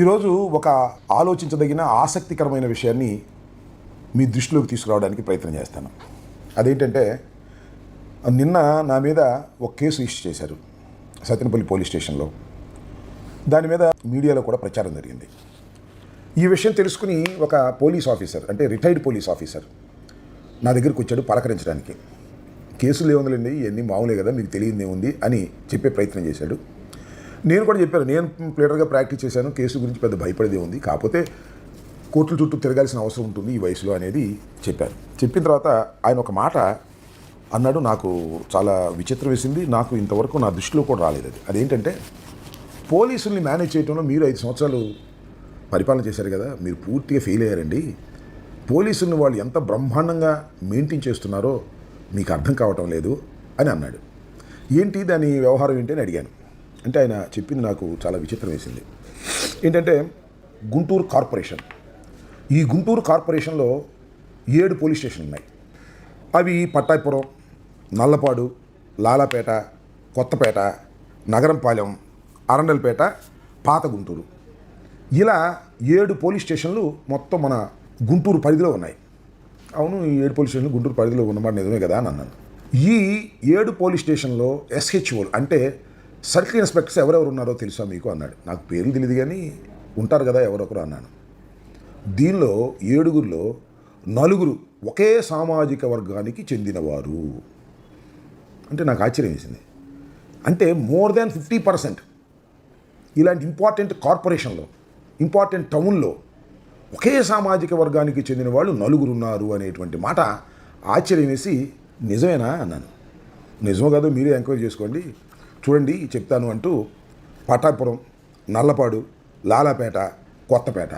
ఈరోజు ఒక ఆలోచించదగిన ఆసక్తికరమైన విషయాన్ని మీ దృష్టిలోకి తీసుకురావడానికి ప్రయత్నం చేస్తాను. అదేంటంటే నిన్న నా మీద ఒక కేసు రిజిస్టర్ చేశారు సత్యనపల్లి పోలీస్ స్టేషన్లో. దాని మీద మీడియాలో కూడా ప్రచారం జరిగింది. ఈ విషయం తెలుసుకుని ఒక పోలీస్ ఆఫీసర్ అంటే రిటైర్డ్ పోలీస్ ఆఫీసర్ నా దగ్గరికి వచ్చాడు పలకరించడానికి. కేసులు ఏముందండి ఇవన్నీ మామూలే కదా మీకు తెలియదు ఏముంది అని చెప్పే ప్రయత్నం చేశాడు. నేను కూడా చెప్పాను నేను ప్లేటర్గా ప్రాక్టీస్ చేశాను కేసు గురించి పెద్ద భయపడేది ఉంది కాకపోతే కోర్టుల చుట్టూ తిరగాల్సిన అవసరం ఉంటుంది ఈ వయసులో అనేది చెప్పాను. చెప్పిన తర్వాత ఆయన ఒక మాట అన్నాడు నాకు చాలా విచిత్రం వేసింది నాకు ఇంతవరకు నా దృష్టిలో కూడా రాలేదు అది. అదేంటంటే పోలీసుల్ని మేనేజ్ చేయడంలో మీరు ఐదు సంవత్సరాలు పరిపాలన చేశారు కదా మీరు పూర్తిగా ఫెయిల్ అయ్యారండి. పోలీసుల్ని వాళ్ళు ఎంత బ్రహ్మాండంగా మెయింటైన్ చేస్తున్నారో మీకు అర్థం కావటం లేదు అని అన్నాడు. ఏంటి దాని వ్యవహారం ఏంటి అని అడిగాను. అంటే ఆయన చెప్పింది నాకు చాలా విచిత్రం వేసింది. ఏంటంటే గుంటూరు కార్పొరేషన్. ఈ గుంటూరు కార్పొరేషన్లో ఏడు పోలీస్ స్టేషన్లు ఉన్నాయి. అవి పట్టాయిపురం నల్లపాడు లాలాపేట కొత్తపేట నగరంపాలెం అరండల్పేట పాత గుంటూరు. ఇలా ఏడు పోలీస్ స్టేషన్లు మొత్తం మన గుంటూరు పరిధిలో ఉన్నాయి. అవును ఈ ఏడు పోలీస్ స్టేషన్లు గుంటూరు పరిధిలో ఉన్నమాట నిజమే కదా అని అన్నాను. ఈ ఏడు పోలీస్ స్టేషన్లో ఎస్హెచ్ఓలు అంటే సర్కిల్ ఇన్స్పెక్టర్స్ ఎవరెవరు ఉన్నారో తెలుసా మీకు? అన్నాడు. నాకు పేర్లు తెలియదు కానీ ఉంటారు కదా ఎవరొకరు అన్నాను. దీనిలో ఏడుగురిలో నలుగురు ఒకే సామాజిక వర్గానికి చెందినవారు. అంటే నాకు ఆశ్చర్యం వేసింది. అంటే మోర్ దాన్ ఫిఫ్టీ పర్సెంట్ ఇలాంటి ఇంపార్టెంట్ కార్పొరేషన్లో ఇంపార్టెంట్ టౌన్లో ఒకే సామాజిక వర్గానికి చెందిన వాళ్ళు నలుగురు ఉన్నారు అనేటువంటి మాట ఆశ్చర్యం వేసి నిజమేనా అన్నాను. నిజమో కాదో మీరే ఎంక్వైరీ చేసుకోండి. చూడండి చెప్తాను అంటూ పటాపురం నల్లపాడు లాలాపేట కొత్తపేట.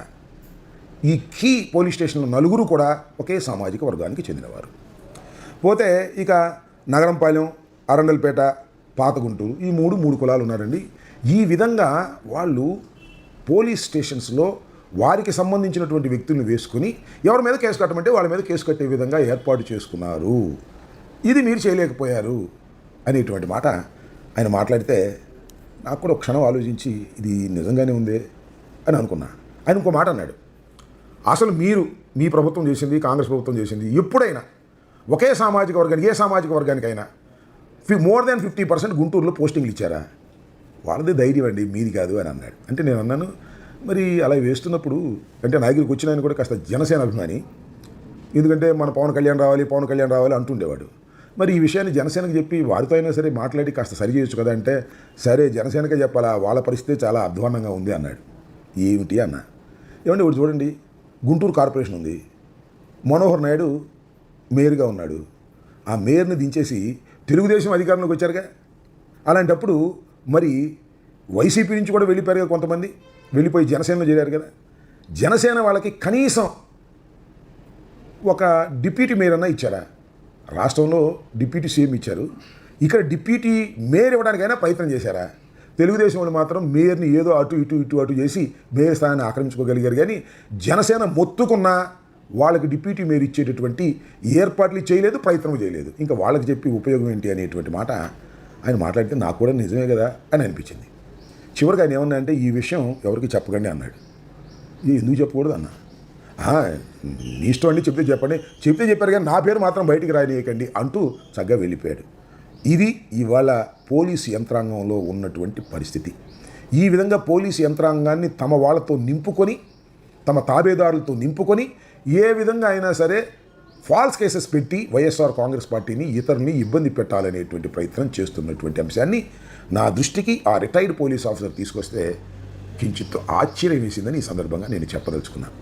ఈ కీ పోలీస్ స్టేషన్లో నలుగురు కూడా ఒకే సామాజిక వర్గానికి చెందినవారు. పోతే ఇక నగరంపాలెం అరండల్పేట పాత గుంటూరు ఈ మూడు మూడు కులాలు ఉన్నారండి. ఈ విధంగా వాళ్ళు పోలీస్ స్టేషన్స్లో వారికి సంబంధించినటువంటి వ్యక్తులను వేసుకుని ఎవరి మీద కేసు కట్టమంటే వాళ్ళ మీద కేసు కట్టే విధంగా ఏర్పాటు చేసుకున్నారు. ఇది మీరు చేయలేకపోయారు అనేటువంటి మాట ఆయన మాట్లాడితే నాకు కూడా ఒక క్షణం ఆలోచించి ఇది నిజంగానే ఉందే అని అనుకున్నా. ఆయన ఇంకో మాట అన్నాడు. అసలు మీరు మీ ప్రభుత్వం చేసింది కాంగ్రెస్ ప్రభుత్వం చేసింది ఎప్పుడైనా ఒకే సామాజిక వర్గానికి ఏ సామాజిక వర్గానికైనా ఫి మోర్ దాన్ ఫిఫ్టీ పర్సెంట్ గుంటూరులో పోస్టింగ్లు ఇచ్చారా? వాళ్ళదే ధైర్యం అండి మీది కాదు అని అన్నాడు. అంటే నేను అన్నాను మరి అలా వేస్తున్నప్పుడు అంటే నా దగ్గరికి వచ్చిన ఆయన కూడా కాస్త జనసేన అభిమాని. ఎందుకంటే మన పవన్ కళ్యాణ్ రావాలి పవన్ కళ్యాణ్ రావాలి అంటుండేవాడు. మరి ఈ విషయాన్ని జనసేనకు చెప్పి వారితో అయినా సరే మాట్లాడి కాస్త సరి చేయొచ్చు కదా అంటే సరే జనసేనకే చెప్పాలా? వాళ్ళ పరిస్థితి చాలా అధ్వానంగా ఉంది అన్నాడు. ఏమిటి అన్న? ఏమండి ఇప్పుడు చూడండి. గుంటూరు కార్పొరేషన్ ఉంది. మనోహర్ నాయుడు మేయర్గా ఉన్నాడు. ఆ మేయర్ని దించేసి తెలుగుదేశం అధికారంలోకి వచ్చారుగా? అలాంటప్పుడు మరి వైసీపీ నుంచి కూడా వెళ్ళిపోయారు కదా కొంతమంది? వెళ్ళిపోయి జనసేనలో చేరారు కదా? జనసేన వాళ్ళకి కనీసం ఒక డిప్యూటీ మేయర్ అన్న ఇచ్చారా? రాష్ట్రంలో డిప్యూటీ సీఎం ఇచ్చారు. ఇక్కడ డిప్యూటీ మేయర్ ఇవ్వడానికైనా ప్రయత్నం చేశారా? తెలుగుదేశం వాళ్ళు మాత్రం మేయర్ని ఏదో అటు ఇటు ఇటు అటు చేసి మేయర్ స్థానాన్ని ఆక్రమించుకోగలిగారు కానీ జనసేన మొత్తుకున్న వాళ్ళకి డిప్యూటీ మేయర్ ఇచ్చేటటువంటి ఏర్పాట్లు చేయలేదు ప్రయత్నం చేయలేదు. ఇంకా వాళ్ళకి చెప్పి ఉపయోగం ఏంటి అనేటువంటి మాట ఆయన మాట్లాడితే నాకు కూడా నిజమే కదా అని అనిపించింది. చివరికి ఆయన ఏమన్నా అంటే ఈ విషయం ఎవరికి చెప్పకండి అన్నాడు. ఎందుకు చెప్పకూడదు అన్నా. మీ ఇష్టం అండి చెప్తే చెప్పండి. చెప్తే చెప్పారు కానీ నా పేరు మాత్రం బయటికి రానియకండి అంటూ చక్కగా వెళ్ళిపోయాడు. ఇది ఇవాళ పోలీసు యంత్రాంగంలో ఉన్నటువంటి పరిస్థితి. ఈ విధంగా పోలీసు యంత్రాంగాన్ని తమ వాళ్ళతో నింపుకొని తమ తాబేదారులతో నింపుకొని ఏ విధంగా అయినా సరే ఫాల్స్ కేసెస్ పెట్టి వైఎస్ఆర్ కాంగ్రెస్ పార్టీని ఇతరుని ఇబ్బంది పెట్టాలనేటువంటి ప్రయత్నం చేస్తున్నటువంటి అంశాన్ని నా దృష్టికి ఆ రిటైర్డ్ పోలీస్ ఆఫీసర్ తీసుకొస్తే కించిత్ ఆశ్చర్యం వేసిందని ఈ సందర్భంగా నేను చెప్పదలుచుకున్నాను.